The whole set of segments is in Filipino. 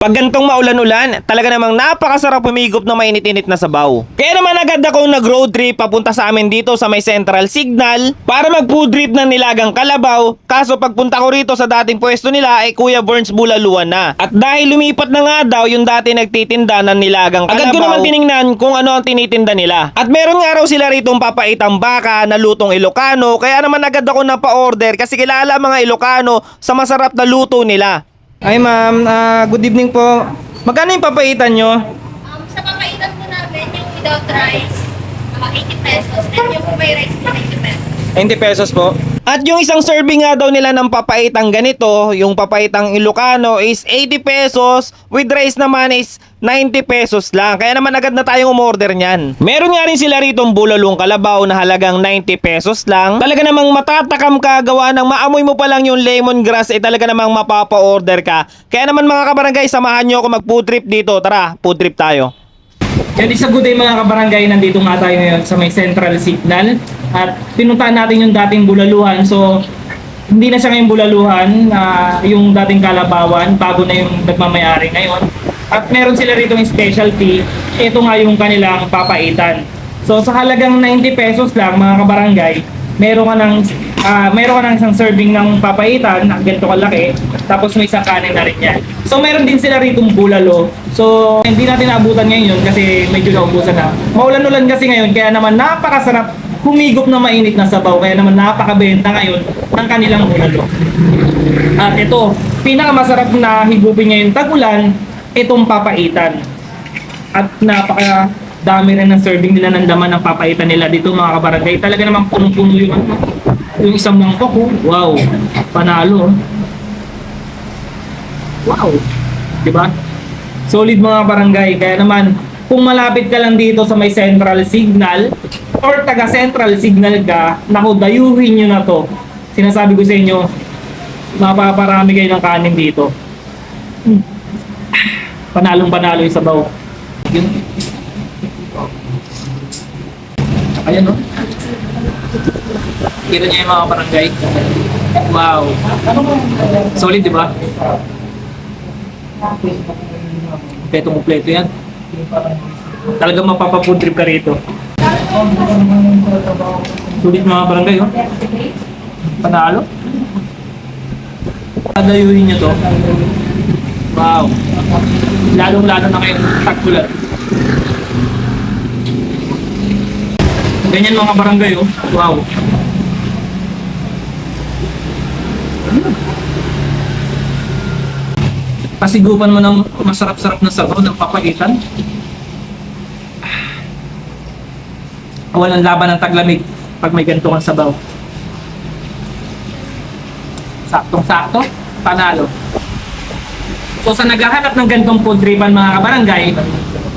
Pag gantong maulan-ulan, talaga namang napakasarap humigop ng mainit-init na sabaw. Kaya naman agad akong nag-road trip papunta sa amin dito sa may Central Signal para mag-food trip ng nilagang kalabaw. Kaso pagpunta ko rito sa dating pwesto nila ay Kuya Burns bulaluan na. At dahil lumipat na nga daw yung dati nagtitinda ng nilagang kalabaw, agad ko naman tiningnan kung ano ang tinitinda nila. At meron nga raw sila rito papaitang baka na lutong Ilocano kaya naman agad ako napa-order kasi kilala mga Ilocano sa masarap na luto nila. Ay ma'am, ah, good evening po. Magkano yung papaitan nyo? Um, sa papaitan po namin, yung without rice, mga 80 pesos. And yung may rice po, 90 pesos. 20 pesos po. At yung isang serving nga daw nila ng papaitang ganito, yung papaitang Ilocano is 80 pesos, with rice naman is 90 pesos lang. Kaya naman agad na tayong umorder niyan. Meron nga rin sila rito bulalong kalabaw na halagang 90 pesos lang. Talaga namang matatakam ka gawa ng maamoy mo pa lang yung lemongrass eh talaga namang mapapa-order ka. Kaya naman mga kabarangay, samahan nyo ako mag food trip dito. Tara, food trip tayo. Yan isa good day mga kabarangay, nandito nga tayo ngayon sa may Central Signal at pinuntahan natin yung dating bulaluhan. So, hindi na siya ngayong bulaluhan, ah, yung dating kalabawan, bago na yung nagmamayari ngayon. At meron sila rito yung specialty, ito nga yung kanilang papaitan. So, sa halagang 90 pesos lang mga kabarangay, meron ka ng ah, meron ka ng isang serving ng papaitan na ganito kalaki, tapos may isang kanin na rin yan. So meron din sila ritong bulalo. So hindi natin naabutan ngayon yun kasi medyo naubusan na. Maulan-ulan kasi ngayon kaya naman napakasarap humigop na mainit na sabaw kaya naman napakabenta ngayon ng kanilang bulalo. At ito, pinakamasarap na higupin ngayon tag-ulan, itong papaitan. At napaka dami rin ng serving nila ng laman ng papaitan nila dito mga kabarangay. Talaga namang punong-puno yung ano, yung isang mangkok. oh. Wow, panalo. oh. Wow, di ba? Solid mga barangay. Kaya naman, kung malapit ka lang dito sa may Central Signal or taga Central Signal ka, naku, dayuhin nyo na to. Sinasabi ko sa inyo, mapaparami kayo ng kanin dito. Hmm. Panalong panalo yung sabaw. Yun. Ayan no? Kita niyo yung mga barangay. Wow. Solid, di ba? Kompleto kompleto yan. Talagang mapapafood trip ka rito. Sulit mga barangay, oh. Panalo. Padayuhin nyo to. Wow. Lalong-lalo na kayo tagpulan. Ganyan mga barangay, oh. Wow. Pasigupan mo ng masarap-sarap na sabaw ng papaitan. Walang laban ng taglamig pag may ganito kang sabaw. Saktong-sakto, panalo. So sa naghahanap ng ganitong food tripan mga kabarangay,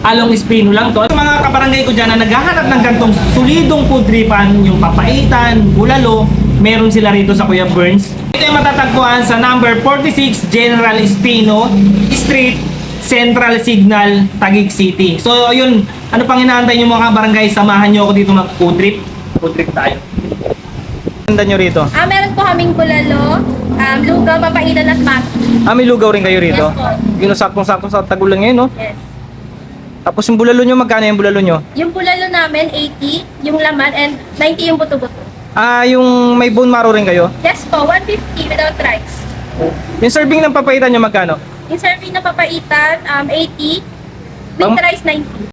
along Espino lang to. Sa mga kabarangay ko dyan na naghahanap ng ganitong solidong food tripan, yung papaitan, bulalo, meron sila rito sa Kuya Burns. Ito yung matatagpuan sa number 46 General Espino Street, Central Signal, Taguig City. So yun, ano pang inaantay nyo mga kabarangay, samahan nyo ako dito mag food trip. Food trip tayo. Ganda nyo rito. Ah, meron po kaming bulalo, um, lugaw, papaitan at mat. Ah, may lugaw rin kayo rito? Yes po. Yun, saktong-sakto sa tagulan ngayon, no? Yes. Tapos yung bulalo nyo, magkano yung bulalo nyo? Yung bulalo namin, 80, yung laman, and 90 yung buto-buto. Ah, yung may bone marrow rin kayo? Yes po, 150 without rice. Yung serving ng papaitan nyo, magkano? Yung serving na papaitan, um, 80, with Ma'am? rice 90.